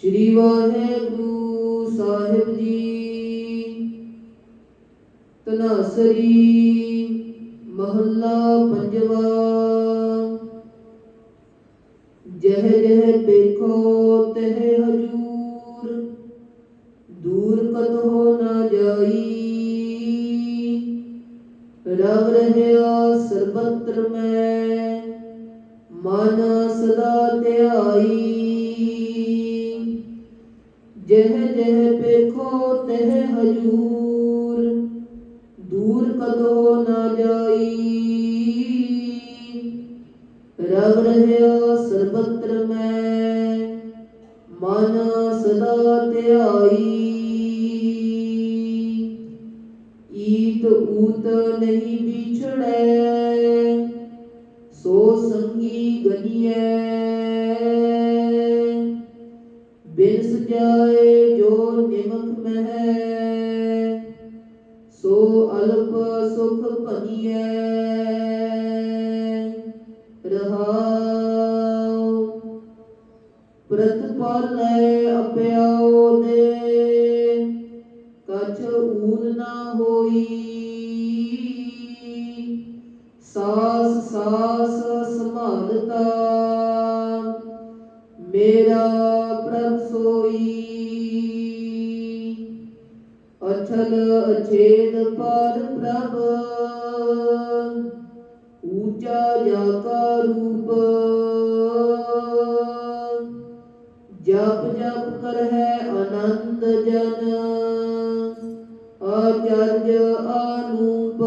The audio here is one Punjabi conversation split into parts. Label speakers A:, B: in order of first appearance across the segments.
A: ਸ੍ਰੀ ਵਾਹਿਗੁਰੂ ਸਾਹਿਬ ਜੀ। ਤਨਾਸਰੀ ਮਹੱਲਾ ਪੰਜਵਾ। ਜਹ ਜਹ ਦੇਖੋ ਤਹਿ ਹਜੂਰ, ਦੂਰ ਕਤ ਹੋ ਨਾ ਜਾਈ। ਰਵ ਰਹਿਆ ਸਰਬਤਰ ਮੈਂ। ਮਨ ਸਦਾ ਧਿਆਈ। ਜਹ ਜਹ ਪੇਖੋ ਤਹ ਹਜੂਰ, ਦੂਰ ਕਦੋ ਨਾ ਜਾਈ। ਰਵ ਰਹਿਆ ਸਰਬਤਰ ਮੈਂ, ਮਨ ਸਦਾ ਧਿਆਈ। ਈਤ ਊਤ ਨਹੀਂ ਵਿਛੜੈ ਸੋ ਸੰਗੀ ਗਨੀਐ। ਬਿਨ ਸਜਾਏ ਜੋ ਨਿਮਕ ਮਹਿ। ਸੋ ਅਲਪ ਸੁਖ ਭਨੀਐ ਰਹਾਉ। ਪ੍ਰਤਪਾਲ ਲੈ ਅਪਿਆਉ ਦੇ ਸਾਸ ਸਾਸ ਸੰਭਾਲਤਾ ਮੇਰਾ ਪ੍ਰਭ ਸੋਈ। ਅਛਲ ਅਛੇਦ ਪਰ ਪ੍ਰਭ। ਊਚਾ ਜਾ ਕਾ ਰੂਪ। ਜਪ ਜਪ ਕਰ ਹੈ ਆਨੰਦ ਜਨ। ਆਚਰਜ ਆਨੂਪ।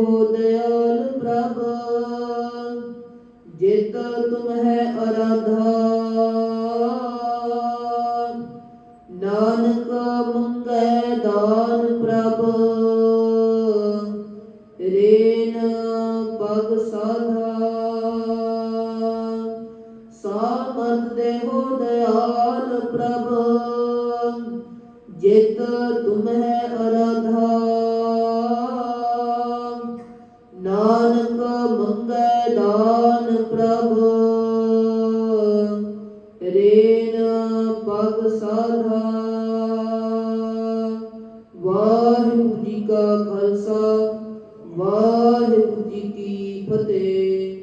A: ਹੋ ਦਇਆਲ ਪ੍ਰਭ ਜਿਤ ਤੁਮ ਹੈ ਅਰਾਧਾ ਨਾਨਕ ਮੰਗੈ ਦਾਨ ਪ੍ਰਭ ਰੇਨ ਪਗ ਸਾਧਾ ਸਾਮਤ ਦੇ ਹੋ ਦਇਆਲ ਪ੍ਰਭ ਜਿਤ ਤੁਮ ਹੈ ਮੰਗੈ ਦਾਨ ਪ੍ਰਭ ਰੇਨ ਪਗ ਸਾਧਾ। ਵਾਹਿਗੁਰੂ ਜੀ ਕਾ ਖਾਲਸਾ ਵਾਹਿਗੁਰੂ ਜੀ ਕੀ ਫਤਿਹ।